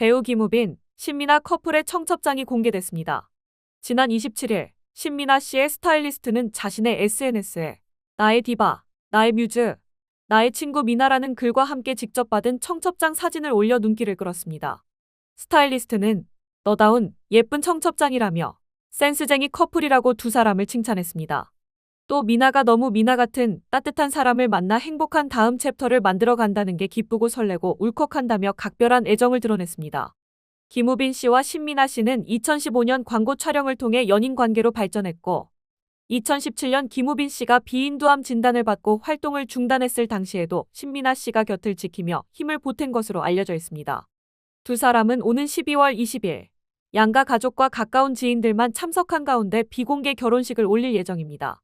배우 김우빈, 신민아 커플의 청첩장이 공개됐습니다. 지난 27일 신민아 씨의 스타일리스트는 자신의 SNS에 나의 디바, 나의 뮤즈, 나의 친구 미나라는 글과 함께 직접 받은 청첩장 사진을 올려 눈길을 끌었습니다. 스타일리스트는 너다운 예쁜 청첩장이라며 센스쟁이 커플이라고 두 사람을 칭찬했습니다. 또 미나가 너무 미나 같은 따뜻한 사람을 만나 행복한 다음 챕터를 만들어 간다는 게 기쁘고 설레고 울컥한다며 각별한 애정을 드러냈습니다. 김우빈 씨와 신민아 씨는 2015년 광고 촬영을 통해 연인 관계로 발전했고 2017년 김우빈 씨가 비인두암 진단을 받고 활동을 중단했을 당시에도 신민아 씨가 곁을 지키며 힘을 보탠 것으로 알려져 있습니다. 두 사람은 오는 12월 20일 양가 가족과 가까운 지인들만 참석한 가운데 비공개 결혼식을 올릴 예정입니다.